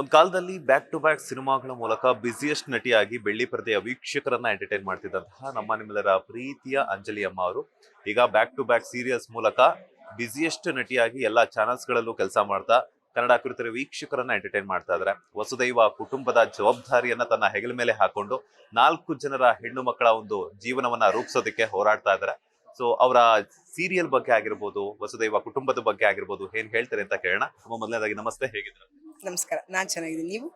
ಒಂದು ಕಾಲದಲ್ಲಿ back to back ಸಿನಿಮಾಗಳ ಮೂಲಕ ಬ್ಯುಸಿಯೆಸ್ಟ್ ನಟಿಯಾಗಿ ಬೆಳ್ಳಿ ಪರದೆಯ ವೀಕ್ಷಕರನ್ನ ಎಂಟರ್ಟೈನ್ ಮಾಡ್ತಿದ್ದಂತಹ ನಮ್ಮ ನಿಮ್ಮೆಲ್ಲರ ಪ್ರೀತಿಯ ಅಂಜಲಿ ಅಮ್ಮ ಅವರು. ಈಗ ಬ್ಯಾಕ್ ಟು ಬ್ಯಾಕ್ ಸೀರಿಯಲ್ಸ್ ಮೂಲಕ ಬ್ಯುಸಿಯೆಸ್ಟ್ ನಟಿಯಾಗಿ ಎಲ್ಲಾ ಚಾನೆಲ್ಸ್ ಗಳಲ್ಲೂ ಕೆಲಸ ಮಾಡ್ತಾ ಕನ್ನಡ ಕುರಿತರ ವೀಕ್ಷಕರನ್ನ ಎಂಟರ್ಟೈನ್ ಮಾಡ್ತಾ ಇದ್ದಾರೆ ವಸುದೈವ ಕುಟುಂಬದ ಜವಾಬ್ದಾರಿಯನ್ನ ತನ್ನ ಹೆಗಲ ಮೇಲೆ ಹಾಕೊಂಡು ನಾಲ್ಕು ಜನರ ಹೆಣ್ಣು ಮಕ್ಕಳ ಒಂದು ಜೀವನವನ್ನ ರೂಪಿಸೋದಕ್ಕೆ ಹೋರಾಡ್ತಾ ಇದ್ದಾರೆ ಸೊ ಅವರ ಸೀರಿಯಲ್ ಬಗ್ಗೆ ಆಗಿರ್ಬೋದು, ವಸುದೈವ ಕುಟುಂಬದ ಬಗ್ಗೆ ಆಗಿರ್ಬೋದು ಏನ್ ಹೇಳ್ತಾರೆ ಅಂತ ಕೇಳೋಣ. ಮೊದಲನೇದಾಗಿ ನಮಸ್ತೆ, ಹೇಗಿದ್ದಾರೆ? ನಮಸ್ಕಾರ. ನಾನ್ ಚೆನ್ನಾಗಿದ್ದೀನಿ. ನೀವು?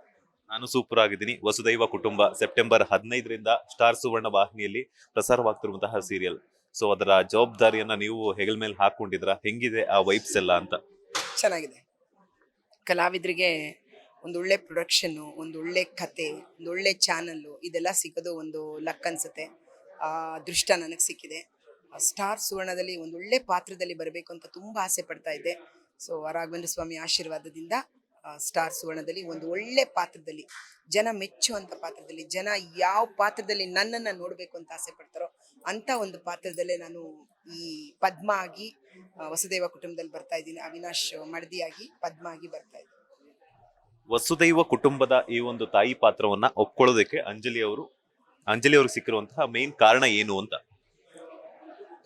ನಾನು ಸೂಪರ್ ಆಗಿದ್ದೀನಿ. ವಸುದೈವ ಕುಟುಂಬ ಸೆಪ್ಟೆಂಬರ್ ಹದಿನೈದರಿಂದ ಸ್ಟಾರ್ ಸುವರ್ಣ ವಾಹಿನಿಯಲ್ಲಿ ಪ್ರಸಾರವಾಗ್ತಿರುವಂತಹ ಸೀರಿಯಲ್ ಸೊ ಅದರ ಜವಾಬ್ದಾರಿಯನ್ನ ನೀವು ಹೆಗಲ್ ಮೇಲೆ ಹಾಕೊಂಡಿದ್ರ ಹೆಂಗಿದೆ ಆ ವೈಬ್ಸ್ ಎಲ್ಲ ಅಂತ? ಚೆನ್ನಾಗಿದೆ. ಕಲಾವಿದರಿಗೆ ಒಂದು ಒಳ್ಳೆ ಪ್ರೊಡಕ್ಷನ್ನು ಒಂದು ಒಳ್ಳೆ ಕತೆ ಒಂದು ಒಳ್ಳೆ ಚಾನಲ್ಲು ಇದೆಲ್ಲ ಸಿಗೋದು ಒಂದು ಲಕ್ ಅನ್ಸುತ್ತೆ. ಆ ದೃಷ್ಟ ನನಗೆ ಸಿಕ್ಕಿದೆ. ಆ ಸ್ಟಾರ್ ಸುವರ್ಣದಲ್ಲಿ ಒಂದು ಒಳ್ಳೆ ಪಾತ್ರದಲ್ಲಿ ಬರಬೇಕು ಅಂತ ತುಂಬ ಆಸೆ ಪಡ್ತಾ ಇದ್ದೆ. ಸೊ ರಾಘವೇಂದ್ರ ಸ್ವಾಮಿ ಆಶೀರ್ವಾದದಿಂದ ಸ್ಟಾರ್ ಸುವರ್ಣದಲ್ಲಿ, ಒಂದು ಒಳ್ಳೆ ಪಾತ್ರದಲ್ಲಿ, ಜನ ಮೆಚ್ಚುವಂಥ ಪಾತ್ರದಲ್ಲಿ, ಜನ ಯಾವ ಪಾತ್ರದಲ್ಲಿ ನನ್ನನ್ನು ನೋಡಬೇಕು ಅಂತ ಆಸೆ ಪಡ್ತಾರೋ ಅಂಥ ಒಂದು ಪಾತ್ರದಲ್ಲೇ ನಾನು ಈ ಪದ್ಮ ಆಗಿ ವಸುದೈವ ಕುಟುಂಬದಲ್ಲಿ ಬರ್ತಾ ಇದ್ದೀನಿ. ಅವಿನಾಶ್ ಮಡದಿಯಾಗಿ ಪದ್ಮ ಆಗಿ ಬರ್ತಾ ಇದ್ದೀನಿ. ವಸುದೈವ ಕುಟುಂಬದ ಈ ಒಂದು ತಾಯಿ ಪಾತ್ರವನ್ನ ಒಪ್ಕೊಳ್ಳೋದಕ್ಕೆ ಅಂಜಲಿ ಅವರು, ಅಂಜಲಿ ಅವ್ರಿಗೆ ಸಿಕ್ಕಿರುವಂತಹ ಮೇನ್ ಕಾರಣ ಏನು ಅಂತ?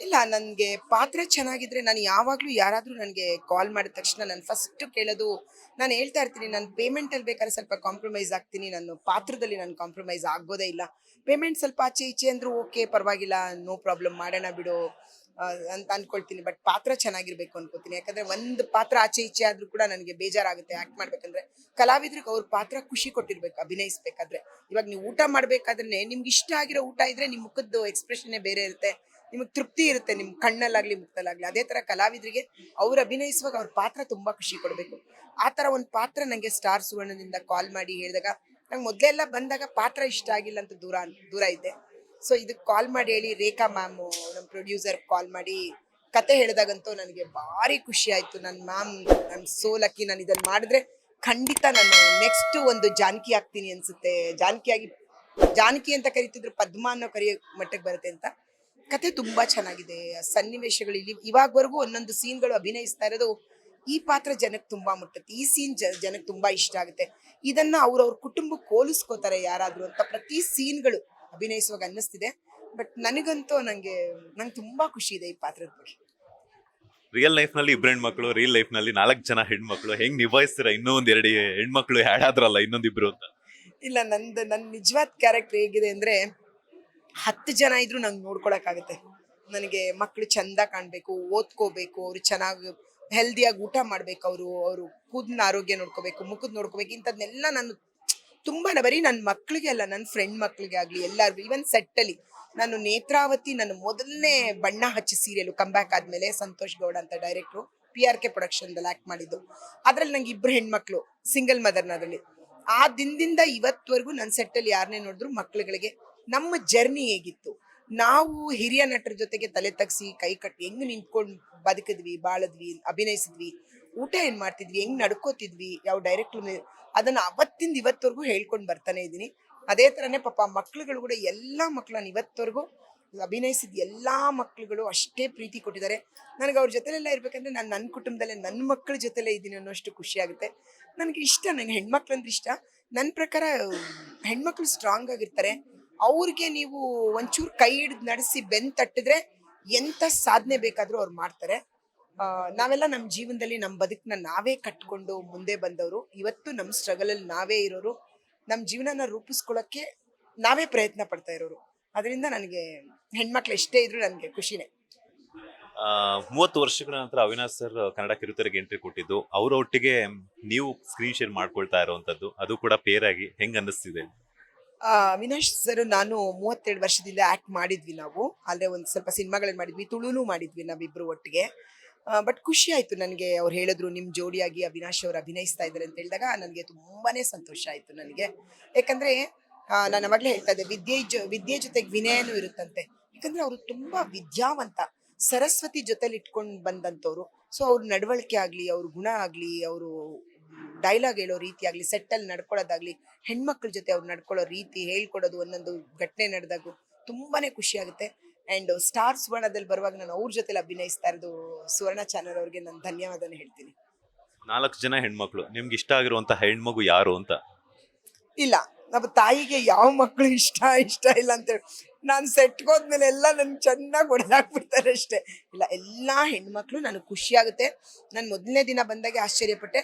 ಇಲ್ಲ, ನನಗೆ ಪಾತ್ರ ಚೆನ್ನಾಗಿದ್ರೆ ನಾನು ಯಾವಾಗಲೂ ಯಾರಾದರೂ ನನಗೆ ಕಾಲ್ ಮಾಡಿದ ತಕ್ಷಣ ನಾನು ಫಸ್ಟ್ ಕೇಳೋದು, ನಾನು ಹೇಳ್ತಾ ಇರ್ತೀನಿ, ನಾನು ಪೇಮೆಂಟಲ್ಲಿ ಬೇಕಾದ್ರೆ ಸ್ವಲ್ಪ ಕಾಂಪ್ರಮೈಸ್ ಆಗ್ತೀನಿ, ನಾನು ಪಾತ್ರದಲ್ಲಿ ನಾನು ಕಾಂಪ್ರಮೈಸ್ ಆಗೋದೇ ಇಲ್ಲ. ಪೇಮೆಂಟ್ ಸ್ವಲ್ಪ ಆಚೆ ಈಚೆ ಅಂದರೂ ಓಕೆ ಪರವಾಗಿಲ್ಲ ನೋ ಪ್ರಾಬ್ಲಮ್ ಮಾಡೋಣ ಬಿಡು ಅಂತ ಅಂದ್ಕೊಳ್ತೀನಿ ಬಟ್ ಪಾತ್ರ ಚೆನ್ನಾಗಿರ್ಬೇಕು ಅನ್ಕೋತೀನಿ ಯಾಕಂದ್ರೆ ಒಂದು ಪಾತ್ರ ಆಚೆ ಈಚೆ ಆದ್ರೂ ಕೂಡ ನನಗೆ ಬೇಜಾರಾಗುತ್ತೆ ಆಕ್ಟ್ ಮಾಡ್ಬೇಕಂದ್ರೆ. ಕಲಾವಿದ್ರಿಗೆ ಅವ್ರ ಪಾತ್ರ ಖುಷಿ ಕೊಟ್ಟಿರ್ಬೇಕು, ಅಭಿನಯಿಸ್ಬೇಕಾದ್ರೆ. ಇವಾಗ ನೀವು ಊಟ ಮಾಡ್ಬೇಕಾದ್ರೆ ನಿಮ್ಗೆ ಇಷ್ಟ ಆಗಿರೋ ಊಟ ಇದ್ರೆ ನಿಮ್ಮ ಮುಖದ್ದು ಎಕ್ಸ್ಪ್ರೆಷನ್ನೇ ಬೇರೆ ಇರುತ್ತೆ. ನಿಮಗೆ ತೃಪ್ತಿ ಇರುತ್ತೆ ನಿಮ್ಮ ಕಣ್ಣಲ್ಲಾಗ್ಲಿ ಮುಕ್ತಲ್ಲಾಗ್ಲಿ ಅದೇ ತರ ಕಲಾವಿದರಿಗೆ ಅವ್ರು ಅಭಿನಯಿಸುವಾಗ ಅವ್ರ ಪಾತ್ರ ತುಂಬಾ ಖುಷಿ ಕೊಡಬೇಕು. ಆ ತರ ಒಂದು ಪಾತ್ರ ನಂಗೆ ಸ್ಟಾರ್ ಸುವರ್ಣದಿಂದ ಕಾಲ್ ಮಾಡಿ ಹೇಳಿದಾಗ, ನಂಗೆ ಮೊದಲೆಲ್ಲ ಬಂದಾಗ ಪಾತ್ರ ಇಷ್ಟ ಆಗಿಲ್ಲ ಅಂತ ದೂರ ದೂರ ಇದ್ದೆ. ಸೊ ಇದಕ್ಕೆ ಕಾಲ್ ಮಾಡಿ ಹೇಳಿ, ರೇಖಾ ಮ್ಯಾಮ್ ನಮ್ಮ ಪ್ರೊಡ್ಯೂಸರ್ ಕಾಲ್ ಮಾಡಿ ಕತೆ ಹೇಳಿದಾಗಂತೂ ನನಗೆ ಭಾರಿ ಖುಷಿ ಆಯ್ತು. ನನ್ನ ಮ್ಯಾಮ್ ನನ್ನ ಸೋಲಕ್ಕಿ ನಾನು ಇದನ್ನು ಮಾಡಿದ್ರೆ ಖಂಡಿತ ನಾನು ನೆಕ್ಸ್ಟ್ ಒಂದು ಜಾನಕಿ ಆಗ್ತೀನಿ ಅನ್ಸುತ್ತೆ. ಜಾನಕಿಯಾಗಿ, ಜಾನಕಿ ಅಂತ ಕರಿತಿದ್ರು ಪದ್ಮ ಅನ್ನೋ ಕರಿಯೋ ಮಟ್ಟಕ್ಕೆ ಬರುತ್ತೆ ಅಂತ. ಕತೆ ತುಂಬಾ ಚೆನ್ನಾಗಿದೆ. ಸನ್ನಿವೇಶಗಳು ಇಲ್ಲಿ ಇವಾಗವರೆಗೂ ಒಂದೊಂದು ಸೀನ್ಗಳು ಅಭಿನಯಿಸ್ತಾ ಇರೋದು ಈ ಪಾತ್ರ ಜನಕ್ಕೆ ತುಂಬಾ ಮುಟ್ಟುತ್ತೆ. ಈ ಸೀನ್ ಜನಕ್ಕೆ ತುಂಬಾ ಇಷ್ಟ ಆಗುತ್ತೆ. ಇದನ್ನ ಅವ್ರವ್ರ ಕುಟುಂಬಕ್ಕೆ ಹೋಲಿಸ್ಕೋತಾರೆ ಯಾರಾದ್ರೂ ಅಂತ ಪ್ರತಿ ಸೀನ್ಗಳು ಅಭಿನಯಿಸುವಾಗ ಅನ್ನಿಸ್ತಿದೆ. ಬಟ್ ನನಗಂತೂ ನಂಗೆ ನಂಗೆ ತುಂಬಾ ಖುಷಿ ಇದೆ ಈ ಪಾತ್ರದ ಬಗ್ಗೆ. ರಿಯಲ್ ಲೈಫ್ನಲ್ಲಿ ಇಬ್ರು ಹೆಣ್ಮಕ್ಳು ರಿಯಲ್ ಲೈಫ್ನಲ್ಲಿ ನಾಲ್ಕು ಜನ ಹೆಣ್ಮಕ್ಳು. ಹೆಂಗ್ ನಿಭಾಯಿಸ್ತೀರಾ ಇನ್ನೂ ಒಂದ್ ಎರಡು ಹೆಣ್ಮಕ್ಳು ಆದ್ರಲ್ಲ ಇನ್ನೊಂದಿಬ್ರು ಅಂತ? ಇಲ್ಲ ನಂದು ನನ್ನ ನಿಜವಾದ ಕ್ಯಾರೆಕ್ಟರ್ ಹೇಗಿದೆ ಅಂದ್ರೆ ಹತ್ತು ಜನ ಇದ್ರು ನಂಗೆ ನೋಡ್ಕೊಳಕ್ಕಾಗತ್ತೆ. ನನಗೆ ಮಕ್ಕಳು ಚಂದ ಕಾಣಬೇಕು, ಓದ್ಕೋಬೇಕು, ಅವ್ರು ಚೆನ್ನಾಗಿ ಹೆಲ್ದಿಯಾಗಿ ಊಟ ಮಾಡ್ಬೇಕು ಅವರು ಅವರು ಕೂದನ ಆರೋಗ್ಯ ನೋಡ್ಕೋಬೇಕು, ಮುಖದ ನೋಡ್ಕೋಬೇಕು, ಇಂಥದ್ನೆಲ್ಲ ನಾನು ತುಂಬಾ ಬರೀ ನನ್ನ ಮಕ್ಕಳಿಗೆ ಅಲ್ಲ ನನ್ನ ಫ್ರೆಂಡ್ ಮಕ್ಕಳಿಗೆ ಆಗಲಿ, ಎಲ್ಲರಿಗೂ ಈವನ್ ಸೆಟ್ಟಲ್ಲಿ ನಾನು ನೇತ್ರಾವತಿ ನನ್ನ ಮೊದಲನೇ ಬಣ್ಣ ಹಚ್ಚಿ ಸೀರಿಯಲ್ ಕಂಬ್ಯಾಕ್ ಆದ್ಮೇಲೆ ಸಂತೋಷ್ ಗೌಡ ಅಂತ ಡೈರೆಕ್ಟ್ರು ಪಿ ಆರ್ ಕೆ ಪ್ರೊಡಕ್ಷನ್ದಲ್ಲಿ ಆಕ್ಟ್ ಮಾಡಿದ್ದು. ಅದ್ರಲ್ಲಿ ನಂಗೆ ಇಬ್ರು ಹೆಣ್ಮಕ್ಳು ಸಿಂಗಲ್ ಮದರ್ನದಲ್ಲಿ ಆ ದಿನದಿಂದ ಇವತ್ವರೆಗೂ ನನ್ನ ಸೆಟ್ಟಲ್ಲಿ ಯಾರನ್ನೇ ನೋಡಿದ್ರು ಮಕ್ಳುಗಳಿಗೆ ನಮ್ಮ ಜರ್ನಿ ಹೇಗಿತ್ತು? ನಾವು ಹಿರಿಯ ನಟರ ಜೊತೆಗೆ ತಲೆ ತಗ್ಸಿ, ಕೈ ಕಟ್ಟಿ ಹೆಂಗ್ ನಿಂತ್ಕೊಂಡು ಬದುಕಿದ್ವಿ, ಬಾಳದ್ವಿ, ಅಭಿನಯಿಸಿದ್ವಿ, ಊಟ ಏನ್ ಮಾಡ್ತಿದ್ವಿ, ಹೆಂಗ್ ನಡ್ಕೋತಿದ್ವಿ, ಯಾವ ಡೈರೆಕ್ಟ್ ಅದನ್ನ ಅವತ್ತಿಂದ ಇವತ್ತವರೆಗೂ ಹೇಳ್ಕೊಂಡು ಬರ್ತಾನೆ ಇದ್ದೀನಿ. ಅದೇ ತರನೇ ಪಾಪ ಮಕ್ಳುಗಳು ಕೂಡ ಎಲ್ಲಾ ಮಕ್ಳನ್ನ ಇವತ್ತವರೆಗೂ ಅಭಿನಯಿಸಿದ ಎಲ್ಲಾ ಮಕ್ಳುಗಳು ಅಷ್ಟೇ ಪ್ರೀತಿ ಕೊಟ್ಟಿದ್ದಾರೆ. ನನಗೆ ಅವ್ರ ಜೊತೆಲೆಲ್ಲ ಇರ್ಬೇಕಂದ್ರೆ ನಾನು ನನ್ನ ಕುಟುಂಬದಲ್ಲೇ ನನ್ನ ಮಕ್ಕಳ ಜೊತೆಲೇ ಇದ್ದೀನಿ ಅನ್ನೋಷ್ಟು ಖುಷಿ ಆಗುತ್ತೆ. ನನಗೆ ಇಷ್ಟ ನನಗೆ ಹೆಣ್ಮಕ್ಳು ಅಂದ್ರೆ ಇಷ್ಟ. ನನ್ನ ಪ್ರಕಾರ, ಹೆಣ್ಮಕ್ಳು ಸ್ಟ್ರಾಂಗ್ ಆಗಿರ್ತಾರೆ. ಅವ್ರಿಗೆ ನೀವು ಒಂಚೂರು ಕೈ ಹಿಡಿದು ನಡೆಸಿ ಬೆನ್ ತಟ್ಟಿದ್ರೆ ಎಂಥ ಸಾಧನೆ ಬೇಕಾದರೂ ಅವ್ರು ಮಾಡ್ತಾರೆ. ನಾವೆಲ್ಲ ನಮ್ಮ ಜೀವನದಲ್ಲಿ ನಮ್ಮ ಬದುಕನ್ನ ನಾವೇ ಕಟ್ಕೊಂಡು ಮುಂದೆ ಬಂದವರು. ಇವತ್ತು ನಮ್ಮ ಸ್ಟ್ರಗಲಲ್ಲಿ ನಾವೇ ಇರೋರು. ನಮ್ಮ ಜೀವನನ ರೂಪಿಸ್ಕೊಳ್ಳೋಕ್ಕೆ ನಾವೇ ಪ್ರಯತ್ನ ಪಡ್ತಾ ಇರೋರು. ಅದರಿಂದ ನನಗೆ ಹೆಣ್ಮಕ್ಳು ಎಷ್ಟೇ ಇದ್ರು ನನಗೆ ಖುಷಿನೇ. ಮೂವತ್ತು ವರ್ಷಗಳ ನಂತರ ಅವಿನಾಶ್ ಸರ್ ಕನ್ನಡ ಕಿರುತೆರೆಗೆ ಎಂಟ್ರಿ ಕೊಟ್ಟಿದ್ದು, ಅವರ ಒಟ್ಟಿಗೆ ನೀವು ಸ್ಕ್ರೀನ್ ಶೇರ್ ಮಾಡ್ಕೊಳ್ತಾ ಇರುವಂತದ್ದು ಅದು ಕೂಡ ಪೇರಾಗಿ ಹೆಂಗ್ ಅನ್ನಿಸ್ತಿದೆ? ಆ, ಅವಿನಾಶ್ ಸರ್ ನಾನು ಮೂವತ್ತೆರಡು ವರ್ಷದಿಂದ ಆ್ಯಕ್ಟ್ ಮಾಡಿದ್ವಿ ನಾವು. ಆದರೆ ಒಂದು ಸ್ವಲ್ಪ ಸಿನಿಮಾಗಳಲ್ಲಿ ಮಾಡಿದ್ವಿ ತುಳುನು ಮಾಡಿದ್ವಿ ನಾವಿಬ್ಬರು ಒಟ್ಟಿಗೆ. ಬಟ್ ಖುಷಿ ಆಯಿತು ನನಗೆ ಅವ್ರು ಹೇಳಿದ್ರು ನಿಮ್ಮ ಜೋಡಿಯಾಗಿ ಅವಿನಾಶ್ ಅವರು ಅಭಿನಯಿಸ್ತಾ ಇದ್ದಾರೆ ಅಂತ ಹೇಳಿದಾಗ ನನಗೆ ತುಂಬಾನೇ ಸಂತೋಷ ಆಯಿತು ನನಗೆ. ಯಾಕಂದರೆ ನಾನು ಅವಾಗಲೇ ಹೇಳ್ತಾ ಇದ್ದೆ ವಿದ್ಯೆ ಜೊ ವಿದ್ಯೆ ಜೊತೆಗೆ ವಿನಯನೂ ಇರುತ್ತಂತೆ. ಯಾಕಂದರೆ ಅವರು ತುಂಬ ವಿದ್ಯಾವಂತ ಸರಸ್ವತಿ ಜೊತೆಲಿ ಇಟ್ಕೊಂಡು ಬಂದಂಥವ್ರು ಸೊ ಅವ್ರ ನಡವಳಿಕೆ ಆಗಲಿ ಅವ್ರ ಗುಣ ಆಗಲಿ ಅವರು ಡೈಲಾಗ್ ಹೇಳೋ ರೀತಿ ಆಗಲಿ ಸೆಟ್ಟಲ್ಲಿ ನಡ್ಕೊಳ್ಳೋದಾಗಲಿ ಹೆಣ್ಮಕ್ಳ ಜೊತೆ ಅವ್ರು ನಡ್ಕೊಳ್ಳೋ ರೀತಿ ಹೇಳ್ಕೊಡೋದು ಒಂದೊಂದು ಘಟನೆ ನಡೆದಾಗ ತುಂಬಾ ಖುಷಿಯಾಗುತ್ತೆ ಆ್ಯಂಡ್ ಅಂಡ್ ಸ್ಟಾರ್ ಸುವರ್ಣದಲ್ಲಿ ಬರುವಾಗ ನಾನು ಅವ್ರ ಜೊತೆಲಿ ಅಭಿನಯಿಸ್ತಾ ಇರೋದು ಸುವರ್ಣ ಚಾನಲ್ ಅವ್ರಿಗೆ ನಾನು ಧನ್ಯವಾದನ ಹೇಳ್ತೀನಿ. ನಾಲ್ಕು ಜನ ಹೆಣ್ಮಕ್ಳು ನಿಮ್ಗೆ ಇಷ್ಟ ಆಗಿರುವಂತ ಹೆಣ್ಮಗು ಯಾರು ಅಂತ? ಇಲ್ಲ ನಮ್ಮ ತಾಯಿಗೆ ಯಾವ ಮಕ್ಕಳು ಇಷ್ಟ ಇಷ್ಟ ಇಲ್ಲ ಅಂತೇಳಿ ನಾನು ಸೆಟ್ಗೋದ್ಮೇಲೆ ಎಲ್ಲ ನನ್ಗೆ ಚೆನ್ನಾಗಿ ಹೊಡೆದಾಕ್ಬಿಡ್ತಾರೆ ಅಷ್ಟೇ. ಇಲ್ಲ ಎಲ್ಲ ಹೆಣ್ಮಕ್ಳು ನನಗೆ ಖುಷಿಯಾಗುತ್ತೆ ನಾನು ಮೊದಲನೇ ದಿನ ಬಂದಾಗೆ ಆಶ್ಚರ್ಯಪಟ್ಟೆ.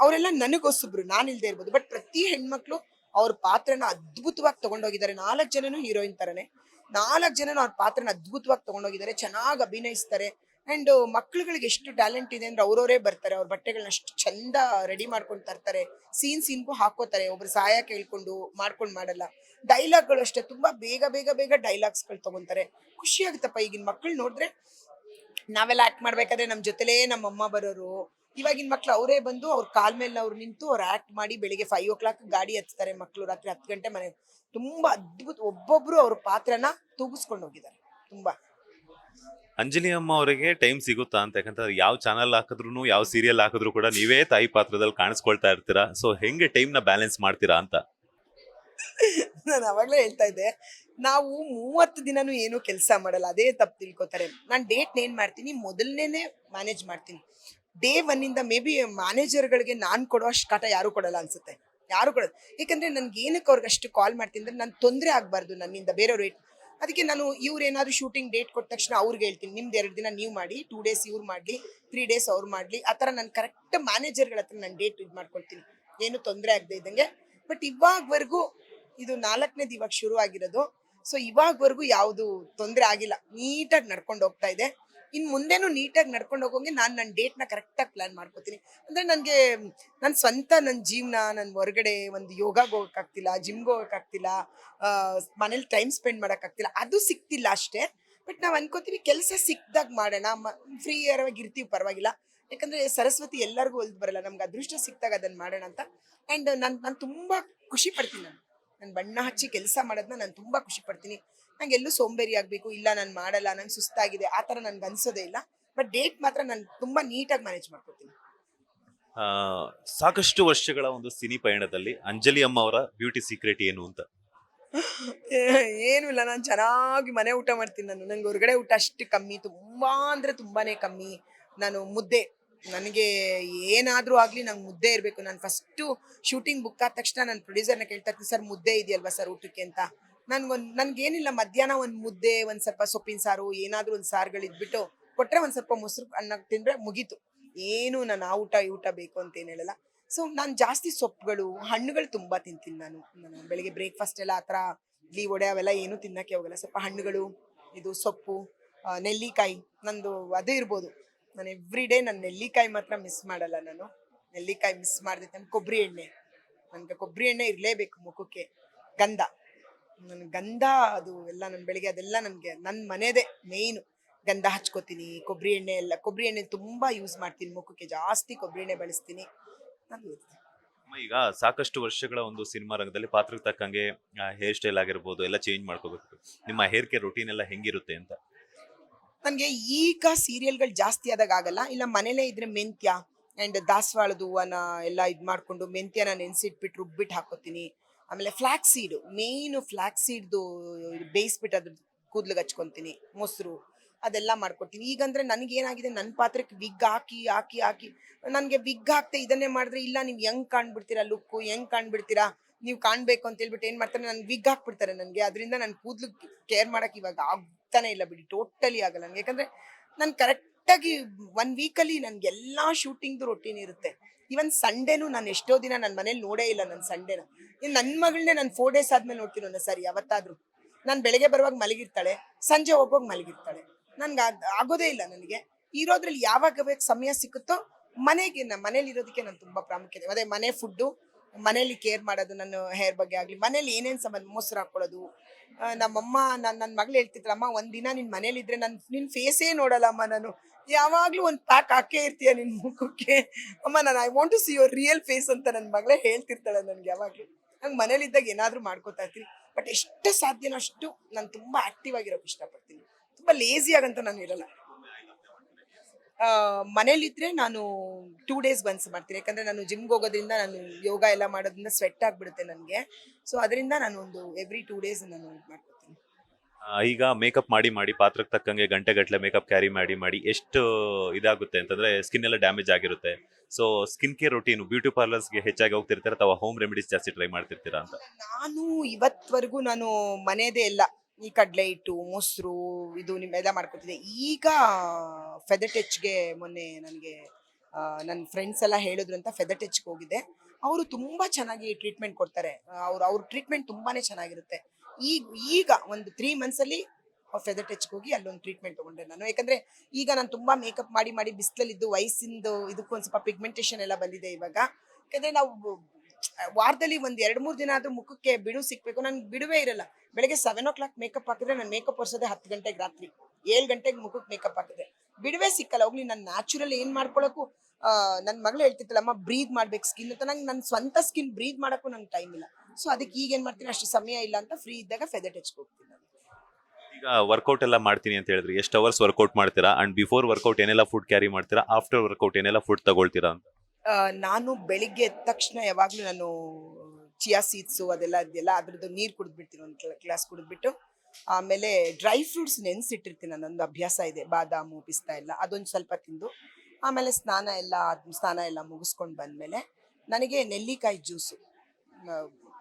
ಅವರೆಲ್ಲ ನನಗೊಸಬ್ರು ನಾನು ಇಲ್ದೇ ಇರ್ಬೋದು. ಬಟ್ ಪ್ರತಿ ಹೆಣ್ಮಕ್ಳು ಅವ್ರ ಪಾತ್ರನ ಅದ್ಭುತವಾಗಿ ತಗೊಂಡೋಗಿದ್ದಾರೆ. ನಾಲ್ಕು ಜನನು ಹೀರೋಯಿನ್ ತರನೇ. ನಾಲ್ಕು ಜನನು ಅವ್ರ ಪಾತ್ರನ ಅದ್ಭುತವಾಗಿ ತಗೊಂಡೋಗಿದ್ದಾರೆ. ಚೆನ್ನಾಗಿ ಅಭಿನಯಿಸ್ತಾರೆ. ಅಂಡ್ ಮಕ್ಳುಗಳಿಗೆ ಎಷ್ಟು ಟ್ಯಾಲೆಂಟ್ ಇದೆ ಅಂದ್ರೆ ಅವ್ರವರೇ ಬರ್ತಾರೆ. ಅವ್ರ ಬಟ್ಟೆಗಳನ್ನ ಅಷ್ಟು ಚಂದ ರೆಡಿ ಮಾಡ್ಕೊಂಡು ತರ್ತಾರೆ. ಸೀನ್ ಸೀನ್ಗೂ ಹಾಕೋತಾರೆ. ಒಬ್ರು ಸಹಾಯ ಕೇಳ್ಕೊಂಡು, ಮಾಡ್ಕೊಂಡು ಮಾಡಲ್ಲ. ಡೈಲಾಗ್ಗಳು ಅಷ್ಟೇ. ತುಂಬಾ ಬೇಗ ಬೇಗ ಬೇಗ ಡೈಲಾಗ್ಸ್ಗಳು ತಗೊಂತಾರೆ. ಖುಷಿ ಆಗುತ್ತಪ್ಪ ಈಗಿನ ಮಕ್ಳು ನೋಡಿದ್ರೆ. ನಾವೆಲ್ಲ ಆಕ್ಟ್ ಮಾಡ್ಬೇಕಾದ್ರೆ ನಮ್ ಜೊತೆಲೇ ನಮ್ಮ ಅಮ್ಮ ಬರೋರು ಇವಾಗಿನ ಮಕ್ಳು ಅವರೇ ಬಂದು ಅವ್ರ ಕಾಲ್ ಮೇಲೆ ಅವ್ರು ನಿಂತು ಅವ್ರು ಆಕ್ಟ್ ಮಾಡಿ ಬೆಳಿಗ್ಗೆ ಫೈವ್ ಓ ಕ್ಲಾಕ್ ಗಾಡಿ ಹತ್ತಾರೆ ಮಕ್ಕಳು ರಾತ್ರಿ ಹತ್ತು ಗಂಟೆ ಮನೆ. ತುಂಬಾ ಅದ್ಭುತ ಒಬ್ಬೊಬ್ರು ಅವ್ರ ಪಾತ್ರನ ತೂಗಿಸ್ಕೊಂಡು ಹೋಗಿದ್ದಾರೆ. ತುಂಬಾ. ಅಂಜಲಿ ಅಮ್ಮ ಅವರಿಗೆ ಟೈಮ್ ಸಿಗುತ್ತಾ ಅಂತ ಯಾಕಂದ್ರೆ ಯಾವ ಚಾನಲ್ ಹಾಕಿದ್ರು ಯಾವ ಸೀರಿಯಲ್ ಹಾಕಿದ್ರು ಕೂಡ ನೀವೇ ತಾಯಿ ಪಾತ್ರದಲ್ಲಿ ಕಾಣಿಸ್ಕೊಳ್ತಾ ಇರ್ತೀರಾ? ಸೊ ಹೆಂಗೆ ಟೈಮ್ನ ಬ್ಯಾಲೆನ್ಸ್ ಮಾಡ್ತೀರಾ ಅಂತ? ನಾನು ಅವಾಗಲೇ ಹೇಳ್ತಾ ಇದ್ದೆ ನಾವು ಮೂವತ್ತು ದಿನನೂ ಏನು ಕೆಲಸ ಮಾಡಲ್ಲ ಅದೇ ತಪ್ಪು ತಿಳ್ಕೊತಾರೆ. ನಾನು ಡೇಟ್ನ ಏನು ಮಾಡ್ತೀನಿ ಮೊದಲನೇ ಮ್ಯಾನೇಜ್ ಮಾಡ್ತೀನಿ. ಡೇ ಒನ್ನಿಂದ ಮೇ ಬಿ ಮ್ಯಾನೇಜರ್ಗಳಿಗೆ ನಾನು ಕೊಡೋ ಅಷ್ಟು ಕಾಟ ಯಾರು ಕೊಡಲ್ಲ ಅನ್ಸುತ್ತೆ. ಯಾರು ಕೊಡೋದು ಯಾಕಂದ್ರೆ ನನ್ಗೆ ಏನಕ್ಕೆ ಅವ್ರಿಗೆ ಅಷ್ಟು ಕಾಲ್ ಮಾಡ್ತೀನಿ ಅಂದ್ರೆ ನಾನು ತೊಂದರೆ ಆಗಬಾರ್ದು ನನ್ನಿಂದ. ಬೇರೆಯವ್ರು ಏಟ್ ಅದಕ್ಕೆ ನಾನು ಇವ್ರು ಏನಾದ್ರು ಶೂಟಿಂಗ್ ಡೇಟ್ ಕೊಟ್ಟ ತಕ್ಷಣ ಅವ್ರಿಗೆ ಹೇಳ್ತೀನಿ. ನಿಮ್ದು ಎರಡು ದಿನ ನೀವು ಮಾಡಿ ಟೂ ಡೇಸ್ ಇವ್ರು ಮಾಡಲಿ ತ್ರೀ ಡೇಸ್ ಅವ್ರು ಮಾಡಲಿ, ಆ ಥರ ನಾನು ಕರೆಕ್ಟ್ ಮ್ಯಾನೇಜರ್ಗಳ ಹತ್ರ ನಾನು ಡೇಟ್ ಇದು ಮಾಡ್ಕೊಳ್ತೀನಿ. ಏನು ತೊಂದರೆ ಆಗದೆ ಇದ್ದಂಗೆ. ಬಟ್ ಇವಾಗವರೆಗೂ ಇದು ನಾಲ್ಕನೇದು ಇವಾಗ ಶುರು ಆಗಿರೋದು ಸೊ ಇವಾಗವರೆಗೂ ಯಾವುದು ತೊಂದರೆ ಆಗಿಲ್ಲ. ನೀಟಾಗಿ ನಡ್ಕೊಂಡು ಹೋಗ್ತಾ ಇದೆ. ಇನ್ ಮುಂದೆನೂ ನೀಟಾಗಿ ನಡ್ಕೊಂಡು ಹೋಗೋಂಗೆ ನಾನು ನನ್ನ ಡೇಟ್ನ ಕರೆಕ್ಟಾಗಿ ಪ್ಲಾನ್ ಮಾಡ್ಕೋತೀನಿ. ಅಂದ್ರೆ ನನಗೆ ನನ್ನ ಸ್ವಂತ ನನ್ನ ಜೀವನ ನನ್ನ ಹೊರಗಡೆ ಒಂದು ಯೋಗಾಗೆ ಹೋಗೋಕ್ಕಾಗ್ತಿಲ್ಲ ಜಿಮ್ಗೆ ಹೋಗೋಕ್ಕಾಗ್ತಿಲ್ಲ ಮನೇಲಿ ಟೈಮ್ ಸ್ಪೆಂಡ್ ಮಾಡೋಕ್ಕಾಗ್ತಿಲ್ಲ, ಅದು ಸಿಕ್ತಿಲ್ಲ ಅಷ್ಟೇ. ಬಟ್ ನಾವು ಅನ್ಕೋತೀವಿ ಕೆಲಸ ಸಿಕ್ದಾಗ ಮಾಡೋಣ ಫ್ರೀ ಆಗಿ ಇರ್ತೀವಿ ಪರವಾಗಿಲ್ಲ. ಯಾಕಂದ್ರೆ ಸರಸ್ವತಿ ಎಲ್ಲರಿಗೂ ಒಲ್ದು ಬರಲ್ಲ, ನಮ್ಗೆ ಅದೃಷ್ಟ ಸಿಕ್ತಾಗ ಅದನ್ನ ಮಾಡೋಣ ಅಂತ. ಅಂಡ್ ನಾನು ನಾನು ತುಂಬಾ ಖುಷಿ ಪಡ್ತೀನಿ ನಾನು. ನಾನು ಬಣ್ಣ ಹಚ್ಚಿ ಕೆಲಸ ಮಾಡೋದನ್ನ ನಾನು ತುಂಬಾ ಖುಷಿ ಪಡ್ತೀನಿ. ನಂಗೆ ಎಲ್ಲೂ ಸೋಂಬೇರಿ ಆಗಬೇಕು ಇಲ್ಲ ನಾನು ಮಾಡಲ್ಲ ನಂಗೆ ಸುಸ್ತಾಗಿದೆ ಆ ಥರ ನನ್ಗೆ ಅನ್ಸೋದೇ ಇಲ್ಲ. ಬಟ್ ಡೇಟ್ ಮಾತ್ರ ನಾನು ತುಂಬಾ ನೀಟಾಗಿ ಮ್ಯಾನೇಜ್ ಮಾಡ್ಕೊತೀನಿ. ಆ, ಸಾಕಷ್ಟು ವರ್ಷಗಳ ಒಂದು ಸಿನಿ ಪಯಣದಲ್ಲಿ ಅಂಜಲಿ ಅಮ್ಮ ಅವರ ಬ್ಯೂಟಿ ಸೀಕ್ರೆಟ್ ಏನು ಅಂತ? ಏನು ಇಲ್ಲ ನಾನು ಚೆನ್ನಾಗಿ ಮನೆ ಊಟ ಮಾಡ್ತೀನಿ ನಾನು. ನಂಗೆ ಹೊರಗಡೆ ಊಟ ಅಷ್ಟು ಕಮ್ಮಿ ತುಂಬಾ ಅಂದ್ರೆ ತುಂಬಾನೇ ಕಮ್ಮಿ. ನಾನು ಮುದ್ದೆ ನನಗೆ ಏನಾದರೂ ಆಗಲಿ ನಂಗೆ ಮುದ್ದೆ ಇರಬೇಕು. ನಾನು ಫಸ್ಟು ಶೂಟಿಂಗ್ ಬುಕ್ ಆದ ತಕ್ಷಣ ನಾನು ಪ್ರೊಡ್ಯೂಸರ್ನ ಕೇಳ್ತಾ ಇರ್ತೀನಿ ಸರ್ ಮುದ್ದೆ ಇದೆಯಲ್ವಾ ಸರ್ ಊಟಕ್ಕೆ? ಅಂತ. ನನ್ಗೊಂದು, ನನ್ಗೇನಿಲ್ಲ ಮಧ್ಯಾಹ್ನ ಒಂದು ಮುದ್ದೆ, ಒಂದ್ ಸ್ವಲ್ಪ ಸೊಪ್ಪಿನ ಸಾರು, ಏನಾದ್ರೂ ಒಂದ್ ಸಾರುಗಳು ಇದ್ಬಿಟ್ಟು ಕೊಟ್ರೆ ಒಂದ್ ಸ್ವಲ್ಪ ಮೊಸರು ಅನ್ನ ತಿಂದ್ರೆ ಮುಗೀತು. ಏನು ನಾನು ಆ ಊಟ ಈ ಊಟ ಬೇಕು ಅಂತ ಏನ್ ಹೇಳಲ್ಲ. ಸೊ ನಾನು ಜಾಸ್ತಿ ಸೊಪ್ಪುಗಳು ಹಣ್ಣುಗಳು ತುಂಬಾ ತಿಂತೀನಿ ನಾನು. ನಾನು ಬೆಳಿಗ್ಗೆ ಬ್ರೇಕ್ಫಾಸ್ಟ್ ಎಲ್ಲ ಆ ಇಡ್ಲಿ, ವಡೆ ಅವೆಲ್ಲ ಏನು ತಿನ್ನಕ್ಕೆ ಹೋಗಲ್ಲ. ಸ್ವಲ್ಪ ಹಣ್ಣುಗಳು, ಇದು ಸೊಪ್ಪು ನೆಲ್ಲಿಕಾಯಿ, ನಂದು ಅದೇ ಇರ್ಬೋದು. ನಾನು ಎವ್ರಿ ಡೇ ನನ್ನ ನೆಲ್ಲಿಕಾಯಿ ಮಾತ್ರ ಮಿಸ್ ಮಾಡಲ್ಲ ನಾನು. ನೆಲ್ಲಿಕಾಯಿ ಮಿಸ್ ಮಾಡಿದೆ ನಾನು ಕೊಬ್ಬರಿ ಎಣ್ಣೆ. ನನಗೆ ಕೊಬ್ಬರಿ ಎಣ್ಣೆ ಇರಲೇಬೇಕು ಮುಖಕ್ಕೆ. ಗಂಧ. ನನ್ ಗಂಧ ಅದು ಎಲ್ಲ ನನ್ನ ಬೆಳಿಗ್ಗೆ ಅದೆಲ್ಲ ನನಗೆ ನನ್ನ ಮನೆದೇ ಮೇಯ್ನು ಗಂಧ ಹಚ್ಕೋತೀನಿ. ಕೊಬ್ಬರಿ ಎಣ್ಣೆ ಎಲ್ಲ ಕೊಬ್ಬರಿ ಎಣ್ಣೆ ತುಂಬಾ ಯೂಸ್ ಮಾಡ್ತೀನಿ. ಮುಖಕ್ಕೆ ಜಾಸ್ತಿ ಕೊಬ್ಬರಿ ಎಣ್ಣೆ ಬಳಸ್ತೀನಿ. ಅದು ಅಮ್ಮ, ಈಗ ಸಾಕಷ್ಟು ವರ್ಷಗಳ ಒಂದು ಸಿನಿಮಾ ರಂಗದಲ್ಲಿ ಪಾತ್ರಕ್ಕೆ ತಕ್ಕಂಗೆ ಹೇರ್ ಸ್ಟೈಲ್ ಆಗಿರ್ಬೋದು ಎಲ್ಲ ಚೇಂಜ್ ಮಾಡ್ಕೋಬೇಕು. ನಿಮ್ಮ ಹೇರ್ ಕೇರ್ ರುಟೀನ್ ಎಲ್ಲ ಹೆಂಗಿರುತ್ತೆ ಅಂತ? ನನಗೆ ಈಗ ಸೀರಿಯಲ್ಗಳು ಜಾಸ್ತಿ ಆದಾಗ ಆಗಲ್ಲ. ಇಲ್ಲ ಮನೇಲೇ ಇದ್ರೆ ಮೆಂತ್ಯ ಆ್ಯಂಡ್ ದಾಸವಾಳದ ಹೂವನ ಎಲ್ಲ ಇದು ಮಾಡಿಕೊಂಡು ಮೆಂತ್ಯನ ನೆನೆಸಿಟ್ಬಿಟ್ಟು ರುಬ್ಬಿಟ್ಟು ಹಾಕೋತೀನಿ. ಆಮೇಲೆ ಫ್ಲ್ಯಾಕ್ ಸೀಡು ಮೇಯ್ನು ಫ್ಲ್ಯಾಕ್ ಸೀಡ್ದು ಬೇಯಿಸ್ಬಿಟ್ಟು ಅದ್ರ ಕೂದಲು ಹಚ್ಕೊತೀನಿ, ಮೊಸರು, ಅದೆಲ್ಲ ಮಾಡ್ಕೊಡ್ತೀನಿ. ಈಗಂದ್ರೆ ನನಗೇನಾಗಿದೆ ನನ್ನ ಪಾತ್ರಕ್ಕೆ ವಿಗ್ ಹಾಕಿ ಹಾಕಿ ಹಾಕಿ, ನನಗೆ ವಿಗ್ ಹಾಕ್ತೆ ಇದನ್ನೇ ಮಾಡಿದ್ರೆ ಇಲ್ಲ, ನೀವು ಹೆಂಗೆ ಕಾಣ್ಬಿಡ್ತೀರಾ ಲುಕ್ಕು ಹೆಂಗೆ ಕಾಣ್ಬಿಡ್ತೀರಾ? ನೀವು ಕಾಣಬೇಕು ಅಂತ ಹೇಳ್ಬಿಟ್ಟು ಏನು ಮಾಡ್ತಾರೆ ನನ್ಗೆ ವಿಗ್ ಹಾಕ್ಬಿಡ್ತಾರೆ ನನಗೆ. ಅದರಿಂದ ನನ್ನ ಕೂದಲು ಕೇರ್ ಮಾಡೋಕೆ ಇವಾಗ ಆಗ್ತಾನೆ ಇಲ್ಲ ಬಿಡಿ ಟೋಟಲಿ ಆಗಲ್ಲ ನನಗೆ. ಯಾಕಂದರೆ ನಾನು ಕರೆಕ್ಟಾಗಿ ಒನ್ ವೀಕಲ್ಲಿ ನನಗೆ ಎಲ್ಲ ಶೂಟಿಂಗ್ದು ರೊಟೀನ್ ಇರುತ್ತೆ. ಈವನ್ ಸಂಡೇನು ನಾನು ಎಷ್ಟೋ ದಿನ ನನ್ನ ಮನೇಲಿ ನೋಡೇ ಇಲ್ಲ ನನ್ನ ಸಂಡೇನ ಇನ್ನು ನನ್ನ ಮಗಳನ್ನೇ ನಾನು ಫೋರ್ ಡೇಸ್ ಆದ್ಮೇಲೆ ನೋಡ್ತೀನಿ ಸರ್ ಯಾವತ್ತಾದ್ರೂ ನಾನು ಬೆಳಗ್ಗೆ ಬರುವಾಗ ಮಲಗಿರ್ತಾಳೆ, ಸಂಜೆ ಹೋಗುವಾಗ ಮಲಗಿರ್ತಾಳೆ. ನನ್ಗೆ ಆಗ್- ಆಗೋದೇ ಇಲ್ಲ ನನಗೆ. ಇರೋದ್ರಲ್ಲಿ ಯಾವಾಗ ಸಮಯ ಸಿಕ್ಕುತ್ತೋ, ಮನೆಗೆ ನಮ್ಮ ಮನೇಲಿ ಇರೋದಕ್ಕೆ ನಾನು ತುಂಬಾ ಪ್ರಾಮುಖ್ಯತೆ. ಅದೇ ಮನೆ ಫುಡ್ಡು ಮನೇಲಿ ಕೇರ್ ಮಾಡೋದು, ನನ್ನ ಹೇರ್ ಬಗ್ಗೆ ಆಗಲಿ, ಮನೇಲಿ ಏನೇನ್ ಸಂಬಂಧ, ಮೊಸರು ಹಾಕೊಳ್ಳೋದು ನಮ್ಮಮ್ಮ ನನ್ನ ನನ್ನ ಮಗಳು ಹೇಳ್ತಿದ್ರಮ್ಮ ಒಂದಿನ ನಿನ್ನ ಮನೇಲಿದ್ರೆ ನಿನ್ನ ನಿನ್ ಫೇಸೇ ನೋಡಲ್ಲಮ್ಮ ನಾನು. ಯಾವಾಗಲೂ ಒಂದು ಪ್ಯಾಕ್ ಹಾಕೇ ಇರ್ತೀಯ ನಿನ್ ಮುಖಕ್ಕೆ? ಅಮ್ಮ, ನಾನು I want to see your real face ಅಂತ ನನ್ನ ಮಗಳೇ ಹೇಳ್ತಿರ್ತಾಳೆ ನನಗೆ ಯಾವಾಗ್ಲೂ. ನಂಗೆ ಮನೇಲಿದ್ದಾಗ ಏನಾದ್ರೂ ಮಾಡ್ಕೋತಾ ಇರ್ತೀನಿ. ಬಟ್ ಎಷ್ಟು ಸಾಧ್ಯನೋ ಅಷ್ಟು ನಾನು ತುಂಬ ಆಕ್ಟಿವ್ ಆಗಿರೋಕೆ ಇಷ್ಟಪಡ್ತೀನಿ. ತುಂಬ ಲೇಸಿ ಆಗಂತ ನಾನು ಇರಲ್ಲ. ಮನೇಲಿದ್ರೆ ನಾನು ಟೂ ಡೇಸ್ ಬನ್ಸ್ ಮಾಡ್ತೀನಿ. ಯಾಕಂದರೆ ನಾನು ಜಿಮ್ಗೆ ಹೋಗೋದ್ರಿಂದ ನಾನು ಯೋಗ ಎಲ್ಲ ಮಾಡೋದ್ರಿಂದ ಸ್ವೆಟ್ ಆಗಿಬಿಡುತ್ತೆ ನನಗೆ. ಸೊ ಅದರಿಂದ ನಾನು ಒಂದು ಎವ್ರಿ ಟೂ ಡೇಸ್ ನಾನು ಮಾಡ್ಕೊತೀನಿ. ಈಗ ಮೇಕಪ್ ಮಾಡಿ ಮಾಡಿ ಪಾತ್ರಕ್ಕೆ ತಕ್ಕಂಗೆ ಗಂಟೆ ಗಟ್ಟಲೆ ಮೇಕಪ್ ಕ್ಯಾರಿ ಮಾಡಿ ಮಾಡಿ, ಎಷ್ಟು ಇದಾಗುತ್ತೆ ಅಂತಂದರೆ ಸ್ಕಿನ್ ಎಲ್ಲ ಡ್ಯಾಮೇಜ್ ಆಗಿರುತ್ತೆ. So skin care routine beauty ಪಾರ್ಲರ್ಸ್ಗೆ ಹೆಚ್ಚಾಗಿ ಹೋಗ್ತಿರ್ತಾರೆ ಅಥವಾ ಹೋಮ್ ರೆಮಿಡೀಸ್ ಜಾಸ್ತಿ ಟ್ರೈ ಮಾಡ್ತಿರ್ತೀರಾ ಅಂತ? ನಾನು ಇವತ್ವರೆಗೂ ನಾನು ಮನೆಯದೇ ಇಲ್ಲ. ಈ ಕಡಲೆ ಹಿಟ್ಟು, ಮೊಸರು, ಇದು ನಿಮ್ಮೆಲ್ಲ ಮಾಡ್ಕೊತಿದ್ದೆ ಈಗ ಫೆದರ್ ಟಚ್ಗೆ ಮೊನ್ನೆ ನನಗೆ ನನ್ನ ಫ್ರೆಂಡ್ಸ್ ಎಲ್ಲ ಹೇಳಿದ್ರು ಅಂತ ಫೆದರ್ ಟಚ್ಗೆ ಹೋಗಿದ್ದೆ. ಅವರು ತುಂಬ ಚೆನ್ನಾಗಿ ಟ್ರೀಟ್ಮೆಂಟ್ ಕೊಡ್ತಾರೆ. ಅವ್ರು, ಅವ್ರ ಟ್ರೀಟ್ಮೆಂಟ್ ತುಂಬಾನೇ ಚೆನ್ನಾಗಿರುತ್ತೆ. ಈಗ ಈಗ ಒಂದು ತ್ರೀ ಮಂತ್ಸಲ್ಲಿ ಫೆದರ್ ಟಚ್ ಹೋಗಿ ಅಲ್ಲೊಂದು ಟ್ರೀಟ್ಮೆಂಟ್ ತಗೊಂಡೆ ನಾನು. ಯಾಕಂದ್ರೆ ಈಗ ನಾನು ತುಂಬಾ ಮೇಕಪ್ ಮಾಡಿ ಮಾಡಿ ಬಿಸಿಲಲ್ಲಿದ್ದು ವಯಸ್ಸಿಂದು ಇದಕ್ಕೂ ಒಂದು ಸ್ವಲ್ಪ ಪಿಗ್ಮೆಂಟೇಷನ್ ಎಲ್ಲ ಬಂದಿದೆ ಇವಾಗ. ಯಾಕಂದ್ರೆ ನಾವು ವಾರದಲ್ಲಿ ಒಂದ್ ಎರಡ್ ಮೂರ್ ದಿನ ಆದ್ರೂ ಮುಖಕ್ಕೆ ಬಿಡು ಸಿಕ್ಬೇಕು. ನನ್ ಬಿಡುವೇ ಇರಲ್ಲ. ಬೆಳಗ್ಗೆ ಸೆವೆನ್ ಓ ಕ್ಲಾಕ್ ಮೇಕಪ್ ಹಾಕಿದ್ರೆ ನಾನು ಮೇಕಪ್ ಒರ್ಸೋದೆ ಹತ್ತು ಗಂಟೆಗೆ ರಾತ್ರಿ. ಏಳು ಗಂಟೆಗೆ ಮುಖಕ್ಕೆ ಮೇಕಪ್ ಹಾಕಿದ್ರೆ. ಬಿಡುವೇ ಸಿಕ್ಕಲ್ಲ. ಹೋಗ್ಲಿ, ನಾನು ನ್ಯಾಚುರಲ್ ಏನ್ ಮಾಡ್ಕೊಳಕ್ಕೂ ನನ್ನ ಮಗಳು ಹೇಳ್ತಿತ್ತಲ್ಲ, ಅಮ್ಮ ಬ್ರೀದ್ ಮಾಡ್ಬೇಕು ಸ್ಕಿನ್ ಅಂತ. ನಂಗೆ ನನ್ನ ಸ್ವಂತ ಸ್ಕಿನ್ ಬ್ರೀದ್ ಮಾಡಕ್ಕೂ ನಂಗೆ ಟೈಮ್ ಇಲ್ಲ. ಸೊ ಅದಕ್ಕೆ ಈಗ ಏನ್ ಮಾಡ್ತೀನಿ, ಅಷ್ಟು ಸಮಯ ಇಲ್ಲ ಅಂತ ಫ್ರೀ ಇದ್ದಾಗ ಫೆದರ್ ಟಚ್ಕೋ ನಾನು. ಈಗ ವರ್ಕೌಟ್ ಎಲ್ಲ ಮಾಡ್ತೀನಿ ಅಂತ ಹೇಳಿದ್ರಿ. ಎಷ್ಟು ಅವರ್ಸ್ ವರ್ಕೌಟ್ ಮಾಡ್ತೀರಾ? ಅಂಡ್ ಬಿಫೋರ್ ವರ್ಕೌಟ್ ಏನೆಲ್ಲ ಫುಡ್ ಕ್ಯಾರಿ ಮಾಡ್ತೀರಾ? ಆಫ್ಟರ್ ವರ್ಕೌಟ್ ಏನೆಲ್ಲ ಫುಡ್ ತಗೊಳ್ತೀರಾ ಅಂತ? ನಾನು ಬೆಳಿಗ್ಗೆ ಎದ್ದ ತಕ್ಷಣ ಯಾವಾಗಲೂ ನಾನು ಚಿಯಾ ಸೀಡ್ಸು ಅದೆಲ್ಲ ಇದೆಯಲ್ಲ ಅದ್ರದ್ದು ನೀರು ಕುಡಿದ್ಬಿಡ್ತೀನಿ, ಒಂದು ಗ್ಲಾಸ್ ಕುಡಿದ್ಬಿಟ್ಟು. ಆಮೇಲೆ ಡ್ರೈ ಫ್ರೂಟ್ಸ್ ನೆನೆಸಿಟ್ಟಿರ್ತೀನಿ ನನ್ನೊಂದು ಅಭ್ಯಾಸ ಇದೆ, ಬಾದಾಮು, ಪಿಸ್ತಾ ಎಲ್ಲ, ಅದೊಂದು ಸ್ವಲ್ಪ ತಿಂದು. ಆಮೇಲೆ ಸ್ನಾನ ಎಲ್ಲ ಸ್ನಾನ ಎಲ್ಲ ಮುಗಿಸ್ಕೊಂಡು ಬಂದಮೇಲೆ ನನಗೆ ನೆಲ್ಲಿಕಾಯಿ ಜ್ಯೂಸು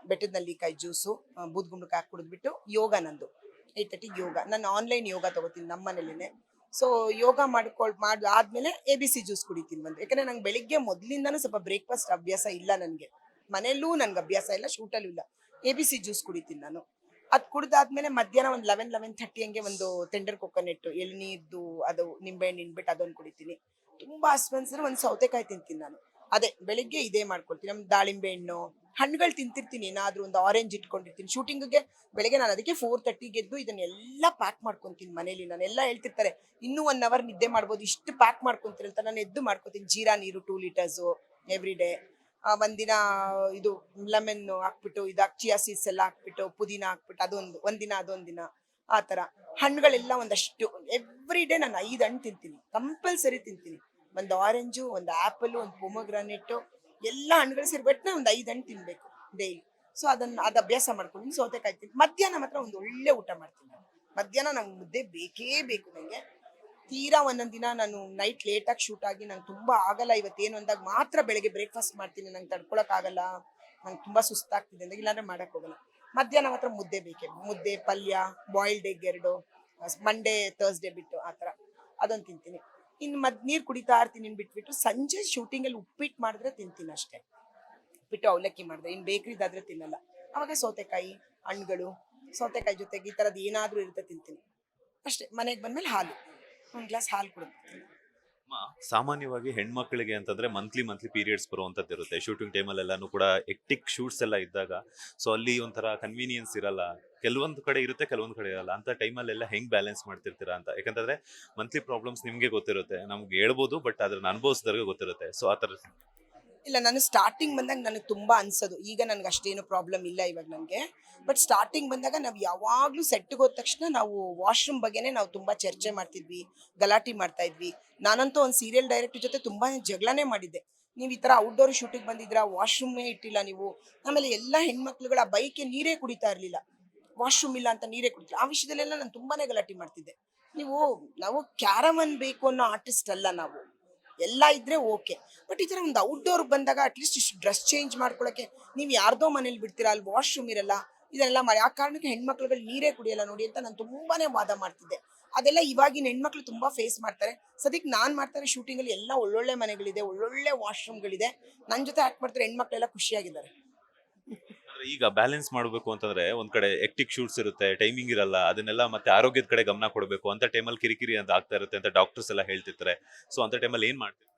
ಬೆಟ್ಟದ ನೆಲ್ಲಿಕಾಯಿ ಜ್ಯೂಸು ಬೂದ್ಗುಂಡಕ್ಕೆ ಹಾಕಿ ಕುಡಿದ್ಬಿಟ್ಟು ಯೋಗ ನಂದು. ಏಟ್ ತರ್ಟಿಗೆ ಯೋಗ. ನಾನು ಆನ್ಲೈನ್ ಯೋಗ ತಗೋತೀನಿ ನಮ್ಮ ಮನೇಲಿನೇ. ಸೊ ಯೋಗ ಮಾಡ್ಕೊಳ್, ಮಾಡಿ, ಆದ್ಮೇಲೆ ಎ ಬಿ ಸಿ ಜ್ಯೂಸ್ ಕುಡಿತೀನಿ ಬಂದು. ಯಾಕಂದ್ರೆ ನಂಗೆ ಬೆಳಿಗ್ಗೆ ಮೊದಲಿಂದಾನು ಸ್ವಲ್ಪ ಬ್ರೇಕ್ಫಾಸ್ಟ್ ಅಭ್ಯಾಸ ಇಲ್ಲ ನನಗೆ. ಮನೆಯಲ್ಲೂ ನನಗೆ ಅಭ್ಯಾಸ ಇಲ್ಲ ಶೂಟಲ್ಲೂ ಇಲ್ಲ. ಎ ಬಿ ಸಿ ಜ್ಯೂಸ್ ಕುಡಿತೀನಿ ನಾನು. ಅದು ಕುಡಿದಾದ್ಮೇಲೆ ಮಧ್ಯಾಹ್ನ ಒಂದು ಲೆವೆನ್ ಲೆವೆನ್ ಥರ್ಟಿ ಹಂಗೆ ಒಂದು ಟೆಂಡರ್ ಕೊಕೊನೆಟ್ ಎಳ್ನೀರ್ದು, ಅದು ನಿಂಬೆಹಣ್ಣು ಇನ್ಬಿಟ್ಟು ಅದೊಂದು ಕುಡಿತೀನಿ. ತುಂಬಾ ಹಸ್ಬೆನ್ಸ್ ಒಂದು ಸೌತೆಕಾಯಿ ತಿಂತೀನಿ ನಾನು. ಅದೇ, ಬೆಳಿಗ್ಗೆ ಇದೇ ಮಾಡ್ಕೊಳ್ತೀನಿ. ನಮ್ಮ ದಾಳಿಂಬೆ ಹಣ್ಣು ಹಣ್ಣುಗಳು ತಿಂತಿರ್ತೀನಿ. ಏನಾದರೂ ಒಂದು ಆರೆಂಜ್ ಇಟ್ಕೊಂಡಿರ್ತೀನಿ. ಶೂಟಿಂಗ್ಗೆ ಬೆಳಗ್ಗೆ ನಾನು ಅದಕ್ಕೆ ಫೋರ್ ತರ್ಟಿಗೆ ಎದ್ದು ಇದನ್ನೆಲ್ಲ ಪ್ಯಾಕ್ ಮಾಡ್ಕೊತೀನಿ ಮನೇಲಿ. ನಾನೆಲ್ಲ ಹೇಳ್ತಿರ್ತಾರೆ, ಇನ್ನೂ ಒನ್ ಅವರ್ ನಿದ್ದೆ ಮಾಡ್ಬೋದು. ಇಷ್ಟು ಪ್ಯಾಕ್ ಮಾಡ್ಕೊತೀನಿ ಅಂತ ನಾನು ಎದ್ದು ಮಾಡ್ಕೊತೀನಿ. ಜೀರಾ ನೀರು ಟೂ ಲೀಟರ್ಸು ಎವ್ರಿ ಡೇ ಒಂದಿನ ಇದು ಲೆಮನ್ ಹಾಕ್ಬಿಟ್ಟು, ಇದು ಚಿಯಾ ಸೀಡ್ಸ್ ಎಲ್ಲ ಹಾಕ್ಬಿಟ್ಟು, ಪುದೀನ ಹಾಕ್ಬಿಟ್ಟು, ಅದೊಂದು, ಒಂದಿನ ಅದೊಂದಿನ ಆ ಥರ. ಹಣ್ಣುಗಳೆಲ್ಲ ಒಂದಷ್ಟು ಎವ್ರಿ ಡೇ ನಾನು ಐದು ಹಣ್ಣು ತಿಂತೀನಿ. ಕಂಪಲ್ಸರಿ ತಿಂತೀನಿ. ಒಂದು ಆರೆಂಜು ಒಂದು ಆ್ಯಪಲ್ಲು ಒಂದು ಪೊಮೊಗ್ರಾನೆಟ್ಟು ಎಲ್ಲ ಹಣ್ಣುಗಳು ಸೇರಿಬಿಟ್ಟು ಒಂದು ಐದು ಹಣ್ಣು ತಿನ್ಬೇಕು ಡೈಲಿ ಸೊ ಅದನ್ನ ಅದು ಅಭ್ಯಾಸ ಮಾಡ್ಕೊಂಡು ಸೌತೆಕಾಯಿ ತಿಂತೀನಿ ಮಧ್ಯಾಹ್ನ ಮಾತ್ರ ಒಂದು ಒಳ್ಳೆ ಊಟ ಮಾಡ್ತೀನಿ ಮಧ್ಯಾಹ್ನ ನಂಗೆ ಮುದ್ದೆ ಬೇಕೇ ಬೇಕು ನನಗೆ ತೀರಾ ಒಂದೊಂದು ದಿನ ನಾನು ನೈಟ್ ಲೇಟಾಗಿ ಶೂಟ್ ಆಗಿ ನಂಗೆ ತುಂಬಾ ಆಗಲ್ಲ, ಇವತ್ತೇನು ಅಂದಾಗ ಮಾತ್ರ ಬೆಳಗ್ಗೆ ಬ್ರೇಕ್ಫಾಸ್ಟ್ ಮಾಡ್ತೀನಿ, ನಂಗೆ ತಡ್ಕೊಳಕ್ ಆಗಲ್ಲ, ನಂಗೆ ತುಂಬಾ ಸುಸ್ತಾಗ್ತಿದೆ ಅಂದಾಗ ಇಲ್ಲಾಂದ್ರೆ ಮಾಡಕ್ ಹೋಗಲ್ಲ. ಮಧ್ಯಾಹ್ನ ಮಾತ್ರ ಮುದ್ದೆ ಬೇಕೇ, ಮುದ್ದೆ, ಪಲ್ಯ ಬಾಯ್ಲ್ಡ್ ಎಗ್ ಎರಡು ಮಂಡೇ ತರ್ಸ್ಡೇ ಬಿಟ್ಟು ಆ ಥರ. ಅದೊಂದು ತಿಂತೀನಿ. ಇನ್ನು ಮದ್ ನೀರು ಕುಡಿತಾ ಇರ್ತೀನಿ ಬಿಟ್ಬಿಟ್ಟು ಸಂಜೆ ಶೂಟಿಂಗಲ್ಲಿ ಉಪ್ಪಿಟ್ಟು ಮಾಡಿದ್ರೆ ತಿಂತೀನಿ ಅಷ್ಟೇ. ಉಪ್ಪಿಟ್ಟು ಅವಲಕ್ಕಿ ಮಾಡಿದ್ರೆ ಇನ್ನು ಬೇಕ್ರಿದಾದ್ರೆ ತಿನ್ನಲ್ಲ. ಅವಾಗ ಸೌತೆಕಾಯಿ, ಹಣ್ಣುಗಳು, ಸೌತೆಕಾಯಿ ಜೊತೆಗೆ ಈ ಥರದ್ದು ಏನಾದರೂ ಇರುತ್ತೆ ತಿಂತೀನಿ. ಅಷ್ಟೇ, ಮನೆಗೆ ಬಂದಮೇಲೆ ಹಾಲು. ಒಂದು ಗ್ಲಾಸ್ ಹಾಲು ಕುಡಿದ್ಬಿಡ್ತೀನಿ ಸಾಮಾನ್ಯವಾಗಿ ಹೆಣ್ಮಕ್ಳಿಗೆ ಅಂತಂದ್ರೆ ಮಂತ್ಲಿ ಮಂತ್ಲಿ ಪೀರಿಯಡ್ಸ್ ಬರುವಂತದ್ದು ಇರುತ್ತೆ. ಶೂಟಿಂಗ್ ಟೈಮಲ್ಲೆಲ್ಲಾನು ಕೂಡ ಎಕ್ಟಿಕ್ ಶೂಟ್ಸ್ ಎಲ್ಲ ಇದ್ದಾಗ ಸೊ ಅಲ್ಲಿ ಒಂಥರ ಕನ್ವೀನಿಯನ್ಸ್ ಇರಲ್ಲ. ಕೆಲವೊಂದು ಕಡೆ ಇರುತ್ತೆ, ಕೆಲವೊಂದು ಕಡೆ ಇರಲ್ಲ. ಅಂತ ಟೈಮಲ್ಲೆಲ್ಲ ಹೆಂಗ್ ಬ್ಯಾಲೆನ್ಸ್ ಮಾಡ್ತಿರ್ತೀರಾ ಅಂತ. ಯಾಕಂತಂದ್ರೆ ಮಂತ್ಲಿ ಪ್ರಾಬ್ಲಮ್ಸ್ ನಿಮ್ಗೆ ಗೊತ್ತಿರುತ್ತೆ. ನಮ್ಗೆ ಹೇಳ್ಬೋದು ಬಟ್ ಅದ್ರನ್ನ ಅನುಭವಿಸಿದವ್ರಿಗೆ ಗೊತ್ತಿರುತ್ತೆ. ಸೊ ಆ ಥರ ಇಲ್ಲ, ನಾನು ಸ್ಟಾರ್ಟಿಂಗ್ ಬಂದಾಗ ನನಗೆ ತುಂಬಾ ಅನ್ಸೋದು. ಈಗ ನನಗೆ ಅಷ್ಟೇನು ಪ್ರಾಬ್ಲಮ್ ಇಲ್ಲ ಇವಾಗ ನನಗೆ. ಬಟ್ ಸ್ಟಾರ್ಟಿಂಗ್ ಬಂದಾಗ ನಾವು ಯಾವಾಗಲೂ ಸೆಟ್ಗೆ ಹೋದ ತಕ್ಷಣ ನಾವು ವಾಶ್ರೂಮ್ ಬಗ್ಗೆನೇ ನಾವು ತುಂಬಾ ಚರ್ಚೆ ಮಾಡ್ತಿದ್ವಿ, ಗಲಾಟೆ ಮಾಡ್ತಾ ಇದ್ವಿ. ನಾನಂತೂ ಒಂದು ಸೀರಿಯಲ್ ಡೈರೆಕ್ಟರ್ ಜೊತೆ ತುಂಬಾ ಜಗಳನೇ ಮಾಡಿದ್ದೆ. ನೀವು ಈ ಥರ ಔಟ್ಡೋರ್ ಶೂಟಿಂಗ್ ಬಂದಿದ್ರ ವಾಶ್ರೂಮೇ ಇಟ್ಟಿಲ್ಲ ನೀವು. ಆಮೇಲೆ ಎಲ್ಲ ಹೆಣ್ಮಕ್ಳುಗಳ ಬೈಕೆ ನೀರೇ ಕುಡಿತಾ ಇರಲಿಲ್ಲ. ವಾಶ್ರೂಮ್ ಇಲ್ಲ ಅಂತ ನೀರೇ ಕುಡಿತಾರೆ ಆ ವಿಷಯದಲ್ಲೆಲ್ಲ ನಾನು ತುಂಬಾನೇ ಗಲಾಟೆ ಮಾಡ್ತಿದ್ದೆ. ನೀವು, ನಾವು ಕ್ಯಾರಮನ್ ಬೇಕು ಅನ್ನೋ ಆರ್ಟಿಸ್ಟ್ ಅಲ್ಲ ನಾವು. ಎಲ್ಲ ಇದ್ರೆ ಓಕೆ. ಬಟ್ ಈ ಥರ ಒಂದು ಔಟ್ಡೋರ್ ಬಂದಾಗ ಅಟ್ಲೀಸ್ಟ್ ಇಷ್ಟು ಡ್ರೆಸ್ ಚೇಂಜ್ ಮಾಡ್ಕೊಳಕ್ಕೆ. ನೀವು ಯಾರ್ದೋ ಮನೇಲಿ ಬಿಡ್ತೀರಾ, ಅಲ್ಲಿ ವಾಶ್ರೂಮ್ ಇರಲ್ಲ ಇದೆಲ್ಲ ಮಾಡಿ. ಆ ಕಾರಣಕ್ಕೆ ಹೆಣ್ಮಕ್ಳುಗಳು ನೀರೇ ಕುಡಿಯಲ್ಲ ನೋಡಿ ಅಂತ ನಾನು ತುಂಬಾನೇ ವಾದ ಮಾಡ್ತಿದ್ದೆ. ಅದೆಲ್ಲ ಇವಾಗಿನ ಹೆಣ್ಮಕ್ಳು ತುಂಬಾ ಫೇಸ್ ಮಾಡ್ತಾರೆ. ಸದ್ಯಕ್ಕೆ ನಾನು ಮಾಡ್ತಾರೆ ಶೂಟಿಂಗಲ್ಲಿ ಎಲ್ಲ ಒಳ್ಳೊಳ್ಳೆ ಮನೆಗಳಿದೆ, ಒಳ್ಳೊಳ್ಳೆ ವಾಶ್ರೂಮ್ಗಳಿದೆ ನನ್ನ ಜೊತೆ ಆ್ಯಕ್ಟ್ ಮಾಡ್ತಾರೆ ಹೆಣ್ಮಕ್ಳೆಲ್ಲ ಖುಷಿಯಾಗಿದ್ದಾರೆ. ಈಗ ಬ್ಯಾಲೆನ್ಸ್ ಮಾಡಬೇಕು ಅಂತಂದ್ರೆ ಒಂದ್ ಕಡೆ ಎಕ್ಟಿಕ್ ಶೂಟ್ಸ್ ಇರುತ್ತೆ ಟೈಮಿಂಗ್ ಇರಲ್ಲ, ಅದನ್ನೆಲ್ಲ ಮತ್ತೆ ಆರೋಗ್ಯದ ಕಡೆ ಗಮನ ಕೊಡಬೇಕು. ಅಂತ ಟೈಮಲ್ಲಿ ಕಿರಿಕಿರಿ ಅಂತ ಆಗ್ತಾ ಇರುತ್ತೆ ಅಂತ ಡಾಕ್ಟರ್ಸ್ ಎಲ್ಲ ಹೇಳ್ತಿರ್ತಾರೆ. ಸೊ ಅಂತ ಟೈಮಲ್ಲಿ ಏನ್ ಮಾಡ್ತೀವಿ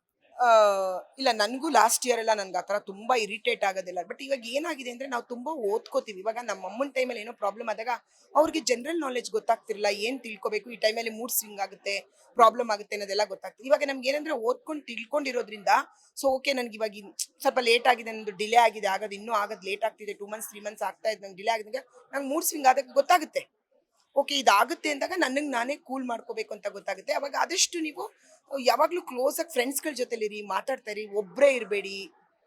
ಇಲ್ಲ, ನನಗೂ ಲಾಸ್ಟ್ ಇಯರ್ ಎಲ್ಲ ನನ್ಗೆ ಆ ಥರ ತುಂಬಾ ಇರಿಟೇಟ್ ಆಗೋದಿಲ್ಲ. ಬಟ್ ಇವಾಗ ಏನಾಗಿದೆ ಅಂದ್ರೆ ನಾವು ತುಂಬಾ ಓದ್ಕೋತೀವಿ. ಇವಾಗ ನಮ್ಮ ಅಮ್ಮನ ಟೈಮಲ್ಲಿ ಏನೋ ಪ್ರಾಬ್ಲಮ್ ಆದಾಗ ಅವ್ರಿಗೆ ಜನರಲ್ ನಾಲೆಜ್ ಗೊತ್ತಾಗ್ತಿರಲ್ಲ ಏನು ತಿಳ್ಕೊಬೇಕು? ಈ ಟೈಮಲ್ಲಿ ಮೂಡ್ ಸ್ವಿಂಗ್ ಆಗುತ್ತೆ ಪ್ರಾಬ್ಲಮ್ ಆಗುತ್ತೆ ಅನ್ನೋದೆಲ್ಲ ಗೊತ್ತಾಗ್ತದೆ ಇವಾಗ ನಮ್ಗೆ ಏನಂದ್ರೆ ಓದ್ಕೊಂಡು ತಿಳ್ಕೊಂಡಿರೋದ್ರಿಂದ ಸೊ ಓಕೆ ನನಗೆ ಇವಾಗ ಸ್ವಲ್ಪ ಲೇಟ್ ಆಗಿದೆ, ನಂದು ಡಿಲೇ ಆಗಿದೆ, ಆಗೋದು ಇನ್ನೂ ಆಗೋದು ಲೇಟ್ ಆಗ್ತಿದೆ ಟೂ ಮಂತ್ಸ್ ತ್ರೀ ಮಂತ್ಸ್ ಆಗ್ತಾ ಇದೆ ನಂಗೆ ಡಿಲೇ ಆಗಿದಾಗ ನಂಗೆ ಮೂಡ್ ಸ್ವಿಂಗ್ ಆದಾಗ ಗೊತ್ತಾಗುತ್ತೆ. ಓಕೆ, ಇದಾಗುತ್ತೆ ಅಂದಾಗ ನನಗೆ ನಾನೇ ಕೂಲ್ ಮಾಡ್ಕೋಬೇಕು ಅಂತ ಗೊತ್ತಾಗುತ್ತೆ. ಅವಾಗ ಆದಷ್ಟು ನೀವು ಯಾವಾಗಲೂ ಕ್ಲೋಸ್ ಆಗಿ ಫ್ರೆಂಡ್ಸ್ಗಳ ಜೊತೆಲಿರಿ ಮಾತಾಡ್ತಾ ಇರಿ ಒಬ್ಬರೇ ಇರಬೇಡಿ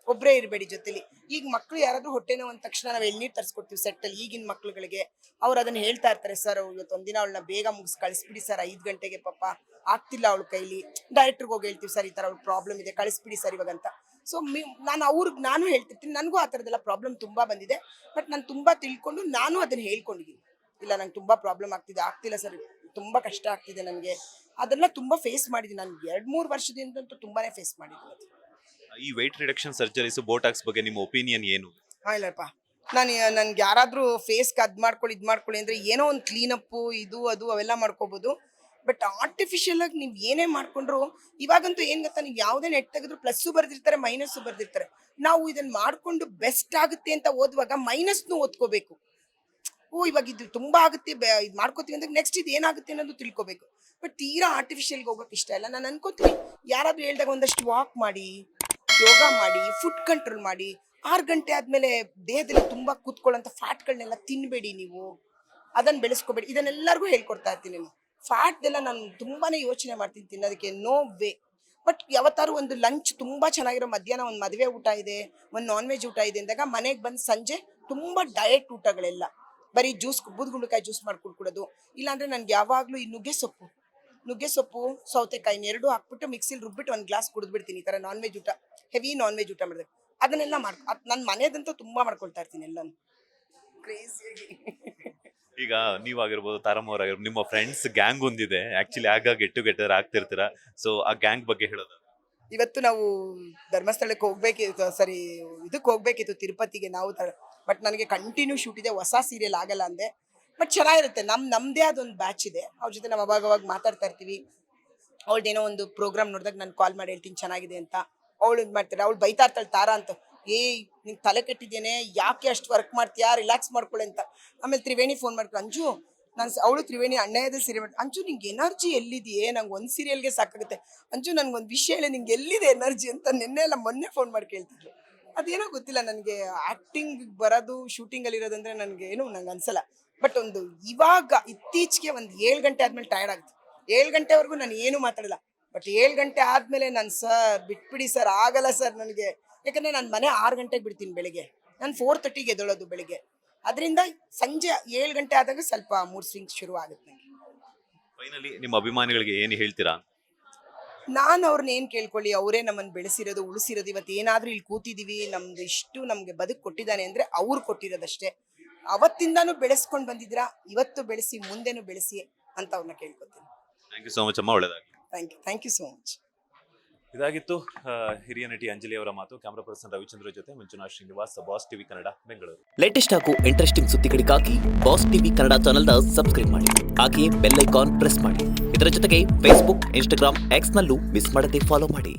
ಒಬ್ಬರೇ ಇರಬೇಡಿ ಜೊತೆಲಿ. ಈಗ ಮಕ್ಕಳು ಯಾರಾದರೂ ಹೊಟ್ಟೆ ನೋವು ಅಂದ ತಕ್ಷಣ ನಾವು ಎಳ್ನೀರು ತರಿಸ್ಕೊಡ್ತೀವಿ ಸೆಟ್ಟಲ್ಲಿ ಈಗಿನ ಮಕ್ಳುಗಳಿಗೆ. ಅವ್ರು ಅದನ್ನ ಹೇಳ್ತಾ ಇರ್ತಾರೆ, ಸರ್, ಇವತ್ತು ಒಂದಿನ ಅವಳನ್ನ ಬೇಗ ಮುಗಿಸ್, ಕಳಿಸ್ಬಿಡಿ ಸರ್, ಐದು ಗಂಟೆಗೆ ಪಾಪ ಆಗ್ತಿಲ್ಲ ಅವಳ ಕೈಲಿ. ಡೈರೆಕ್ಟ್ರಿಗೆ ಹೋಗಿ ಹೇಳ್ತೀವಿ, ಸರ್, ಈ ಥರ ಅವ್ಳ ಪ್ರಾಬ್ಲಮ್ ಇದೆ, ಕಳಿಸ್ಬಿಡಿ ಸರ್ ಇವಾಗಂತ ಸೊ ಮಿ, ನಾನು ಅವ್ರಿಗೆ, ನಾನು ಹೇಳ್ತಿರ್ತೀನಿ, ನನಗೂ ಆ ಥರದ್ದೆಲ್ಲ ಪ್ರಾಬ್ಲಮ್ ತುಂಬ ಬಂದಿದೆ. ಬಟ್ ನಾನು ತುಂಬ ತಿಳ್ಕೊಂಡು, ನಾನು ಅದನ್ನು ಹೇಳ್ಕೊಂಡಿದ್ದೀನಿ ಇಲ್ಲ ನಂಗೆ ತುಂಬ ಪ್ರಾಬ್ಲಮ್ ಆಗ್ತಿದೆ. ಆಗ್ತಿಲ್ಲ ಸರ್. ತುಂಬ ಕಷ್ಟ ಆಗ್ತಿದೆ ನನಗೆ ಅದೆಲ್ಲ ತುಂಬ ಫೇಸ್ ಮಾಡಿದ್ದೀನಿ ನಾನು ಎರಡು ಮೂರು ವರ್ಷದಿಂದಂತೂ ತುಂಬಾನೇ ಫೇಸ್ ಮಾಡಿದ್ದೀನಿ ಅದು. ಈ ವೆಯ್ಟ್ ರಿಡಕ್ಷನ್ ಸರ್ಜರೀಸ್ ಬೋಟಾಕ್ಸ್ ಬಗ್ಗೆ ನಿಮ್ಮ ಒಪಿನಿಯನ್ ಏನು? ಹಾ ಇಲ್ಲಪ್ಪ. ನಾನು ನನ್ಗೆ ಯಾರಾದರೂ ಫೇಸ್ಗೆ ಅದು ಮಾಡ್ಕೊಳ್ಳಿ ಇದು ಮಾಡ್ಕೊಳ್ಳಿ ಅಂದರೆ ಏನೋ ಒಂದು ಕ್ಲೀನಪ್ಪು ಇದು ಅದು ಅವೆಲ್ಲ ಮಾಡ್ಕೋಬೋದು. ಬಟ್ ಆರ್ಟಿಫಿಷಿಯಲ್ ಆಗಿ ನೀವು ಏನೇ ಮಾಡ್ಕೊಂಡ್ರು ಇವಾಗಂತೂ ಏನು ಗೊತ್ತಾ ನೀವು ಯಾವುದೇ ನೆಟ್ ತೆಗೆದ್ರು ಪ್ಲಸ್ಸು ಬರೆದಿರ್ತಾರೆ ಮೈನಸ್ಸು ಬರೆದಿರ್ತಾರೆ. ನಾವು ಇದನ್ನು ಮಾಡಿಕೊಂಡು ಬೆಸ್ಟ್ ಆಗುತ್ತೆ ಅಂತ ಓದುವಾಗ ಮೈನಸ್ನು ಓದ್ಕೋಬೇಕು. ಓ, ಇವಾಗ ಇದು ತುಂಬಾ ಆಗುತ್ತೆ ಇದು ಮಾಡ್ಕೋತೀವಿ ಅಂದ್ರೆ ನೆಕ್ಸ್ಟ್ ಇದು ಏನಾಗುತ್ತೆ ಅನ್ನೋದು ತಿಳ್ಕೊಬೇಕು. ಬಟ್ ತೀರಾ ಆರ್ಟಿಫಿಷಿಯಲ್ಗೆ ಹೋಗೋಕೆ ಇಷ್ಟ ಇಲ್ಲ. ನಾನು ಅನ್ಕೋತೀನಿ, ಯಾರಾದ್ರೂ ಹೇಳ್ದಾಗ ಒಂದಷ್ಟು ವಾಕ್ ಮಾಡಿ, ಯೋಗ ಮಾಡಿ ಫುಡ್ ಕಂಟ್ರೋಲ್ ಮಾಡಿ, ಆರು ಗಂಟೆ ಆದಮೇಲೆ ದೇಹದಲ್ಲಿ ತುಂಬ ಕೂತ್ಕೊಳ್ಳೋಂಥ ಫ್ಯಾಟ್ಗಳನ್ನೆಲ್ಲ ತಿನ್ನಬೇಡಿ ನೀವು. ಅದನ್ನು ಬೆಳೆಸ್ಕೋಬೇಡಿ. ಇದನ್ನೆಲ್ಲರಿಗೂ ಹೇಳ್ಕೊಡ್ತಾ ಇರ್ತೀನಿ ನಾನು. ಫ್ಯಾಟ್ದೆಲ್ಲ ನಾನು ತುಂಬಾ ಯೋಚನೆ ಮಾಡ್ತೀನಿ ತಿನ್ನೋದಕ್ಕೆ. ನೋ ವೇ ಬಟ್ ಯಾವತ್ತಾರು ಒಂದು ಲಂಚ್ ತುಂಬ ಚೆನ್ನಾಗಿರೋ ಮಧ್ಯಾಹ್ನ ಒಂದು ಮದುವೆ ಊಟ ಇದೆ, ಒಂದು ನಾನ್ ವೆಜ್ ಊಟ ಇದೆ ಅಂದಾಗ ಮನೆಗೆ ಬಂದು ಸಂಜೆ ತುಂಬ ಡಯಟ್ ಊಟಗಳೆಲ್ಲ. ಬರೀ ಜ್ಯೂಸ್ ಬೂದ್ಗುಂಬಳಕಾಯಿ ಜ್ಯೂಸ್ ಮಾಡ್ಕೊಂಡು ಕುಡೋದು. ಇಲ್ಲಾಂದ್ರೆ ನನ್ಗೆ ಯಾವಾಗಲೂ ಈ ನುಗ್ಗೆ ಸೊಪ್ಪು ನುಗ್ಗೆ ಸೊಪ್ಪು ಸೌತೆಕಾಯಿ ಎರಡು ಹಾಕ್ಬಿಟ್ಟು ಮಿಕ್ಸಿಲಿ ರುಬ್ಬಿಟ್ಟು ಒಂದು ಗ್ಲಾಸ್ ಕುಡಿದ್ಬಿಡ್ತೀನಿ ಈ ಥರ ನಾನ್ ವೆಜ್ ಊಟ ಹೆವಿ ನಾನ್ ವೆಜ್ ಊಟ ಮಾಡಿದೆ. ಅದನ್ನೆಲ್ಲ ಮಾಡ್ ನನ್ನ ಮನೆಯದಂತೂ ತುಂಬಾ ಮಾಡ್ಕೊಳ್ತಾ ಇರ್ತೀನಿ ಎಲ್ಲಾನು. ಕ್ರೇಜಿಯಾಗಿ ಈಗ ನೀವಾಗಿರ್ಬೋದು ತಾರಮ್ಮ ಅವರಾಗಿರ್ಬೋದು ನಿಮ್ಮ ಫ್ರೆಂಡ್ಸ್ ಗ್ಯಾಂಗ್ ಒಂದಿದೆ. ಆಕ್ಚುಲಿ ಆಗ ಗೆಟ್ ಟುಗೆದರ್ ಆಗ್ತಿರ್ತೀರ? ಸೊ ಆ ಗ್ಯಾಂಗ್ ಬಗ್ಗೆ ಹೇಳೋದು. ಇವತ್ತು ನಾವು ಧರ್ಮಸ್ಥಳಕ್ಕೆ ಹೋಗ್ಬೇಕಿತ್ತು ಸರಿ ಇದಕ್ಕೆ ಹೋಗ್ಬೇಕಿತ್ತು ತಿರುಪತಿಗೆ. ನಾವು ಬಟ್ ನನಗೆ ಕಂಟಿನ್ಯೂ ಶೂಟ್ ಇದೆ, ಹೊಸ ಸೀರಿಯಲ್ ಆಗಲ್ಲ ಅಂದೆ. ಬಟ್ ಚೆನ್ನಾಗಿರುತ್ತೆ, ನಮ್, ನಮ್ದೇ ಅದೊಂದು ಬ್ಯಾಚ್ ಇದೆ. ಅವ್ರ ಜೊತೆ ನಾವು ಅವಾಗ ಅವಾಗ ಮಾತಾಡ್ತಾ ಇರ್ತೀವಿ. ಅವಳ್ದೇನೋ ಒಂದು ಪ್ರೋಗ್ರಾಮ್ ನೋಡಿದಾಗ ನಾನು ಕಾಲ್ ಮಾಡಿ ಹೇಳ್ತೀನಿ, ಚೆನ್ನಾಗಿದೆ ಅಂತ. ಅವಳು ಇದು ಮಾಡ್ತಾರೆ, ಅವಳು ಬೈತಾ ಇರ್ತಾಳೆ, ತಾರಾ ಅಂತ. ಏಯ್ ನಿಂಗೆ ತಲೆ ಕೆಟ್ಟಿದ್ದೇನೆ, ಯಾಕೆ ಅಷ್ಟು ವರ್ಕ್ ಮಾಡ್ತೀಯಾ ರಿಲ್ಯಾಕ್ಸ್ ಮಾಡ್ಕೊಳ್ಳಿ ಅಂತ. ಆಮೇಲೆ ತ್ರಿವೇಣಿ ಫೋನ್ ಮಾಡ್ತಾರೆ ಅಂಜು, ನಾನು ಅವಳು ತ್ರಿವೇಣಿ ಅಣ್ಣಯ್ಯದ ಸೀರೆ ಮಾಡಿ, ಅಂಜು, ನಿಂಗೆ ಎನರ್ಜಿ ಎಲ್ಲಿದೆಯೇ? ನಂಗೆ ಒಂದು ಸೀರಿಯಲ್ಗೆ ಸಾಕಾಗುತ್ತೆ. ಅಂಜು, ನನಗೊಂದು ವಿಷಯ ಹೇಳಿ, ನಿಂಗೆ ಎಲ್ಲಿದೆ ಎನರ್ಜಿ ಅಂತ ನಿನ್ನೆ ಎಲ್ಲ ಮೊನ್ನೆ ಫೋನ್ ಮಾಡಿ ಕೇಳ್ತಿದ್ರು. ಅದೇನೋ ಗೊತ್ತಿಲ್ಲ, ನನಗೆ ಆಕ್ಟಿಂಗ್ ಬರೋದು ಶೂಟಿಂಗಲ್ಲಿ ಇರೋದಂದ್ರೆ ನನಗೆ ಏನು ನಂಗೆ ಅನ್ಸಲ್ಲ. ಬಟ್ ಒಂದು ಇವಾಗ ಇತ್ತೀಚೆಗೆ ಒಂದು ಏಳು ಗಂಟೆ ಆದ್ಮೇಲೆ ಟಯರ್ಡ್ ಆಗುತ್ತೆ ಏಳು ಗಂಟೆವರೆಗೂ ನಾನು ಏನು ಮಾತಾಡಲ್ಲ. ಬಟ್ ಏಳು ಗಂಟೆ ಆದ್ಮೇಲೆ ನಾನು ಸರ್ ಬಿಟ್ಬಿಡಿ ಸರ್, ಆಗಲ್ಲ ಸರ್ ನನಗೆ. ಯಾಕಂದ್ರೆ ನಾನು ಮನೆ ಆರು ಗಂಟೆಗೆ ಬಿಡ್ತೀನಿ ಬೆಳಿಗ್ಗೆ. ನಾನು ಫೋರ್ ತರ್ಟಿಗೆ ಎದ್ದೊಳೋದು ಬೆಳಿಗ್ಗೆ. ಅದರಿಂದ ಸಂಜೆ ಏಳು ಗಂಟೆ ಆದಾಗ ಸ್ವಲ್ಪ ಮೂಡ್ ಸ್ವಿಂಗ್ ಶುರು ಆಗುತ್ತೆ ಫೈನಲಿ ನಿಮ್ಮ ಅಭಿಮಾನಿಗಳಿಗೆ ಏನು ಹೇಳ್ತೀರಾ? ನಾನು ಅವ್ರನ್ನ ಏನು ಕೇಳ್ಕೊಳ್ಳಿ ಅವರೇ ನಮ್ಮನ್ನು ಬೆಳೆಸಿರೋದು ಉಳಿಸಿರೋದು ಇವತ್ತು ಏನಾದರೂ ಇಲ್ಲಿ ಕೂತಿದ್ದೀವಿ ನಮ್ದು ಇಷ್ಟು ನಮಗೆ ಬದುಕು ಕೊಟ್ಟಿದ್ದಾನೆ ಅಂದರೆ ಅವ್ರು ಕೊಟ್ಟಿರೋದಷ್ಟೇ. ಅವತ್ತಿಂದಾನು ಬೆಳೆಸ್ಕೊಂಡು ಬಂದಿದ್ದೀರಾ ಇವತ್ತು ಬೆಳೆಸಿ ಮುಂದೆನೂ ಬೆಳೆಸಿ ಅಂತ ಅವ್ರನ್ನ ಕೇಳ್ಕೊತೀನಿ. ಥ್ಯಾಂಕ್ ಯು ಸೋ ಮಚ್ ಅಮ್ಮ ಒಳ್ಳೆದಾಗಿ thank you thank you so much ಇದಾಗಿತ್ತು ಹಿರಿಯ ನಟಿ ಅಂಜಲಿ ಅವರ ಮಾತು. ಕ್ಯಾಮ್ರಾ ಪರ್ಸನ್ ರವಿಚಂದ್ರ ಜೊತೆ Manjunath Srinivas, Boss TV Kannada, Bengaluru. Latest ಹಾಗೂ ಇಂಟ್ರೆಸ್ಟಿಂಗ್ ಸುದ್ದಿಗಳಿಗಾಗಿ ಬಾಸ್ ಟಿವಿ ಕನ್ನಡ ಚಾನೆಲ್ನ ಸಬ್ಸ್ಕ್ರೈಬ್ ಮಾಡಿ. ಹಾಗೆಯೇ ಬೆಲ್ ಐಕಾನ್ ಪ್ರೆಸ್ ಮಾಡಿ. ಇದರ ಜೊತೆಗೆ ಫೇಸ್ಬುಕ್ ಇನ್ಸ್ಟಾಗ್ರಾಮ್ ಎಕ್ಸ್ನಲ್ಲೂ ಮಿಸ್ ಮಾಡದೆ ಫಾಲೋ ಮಾಡಿ.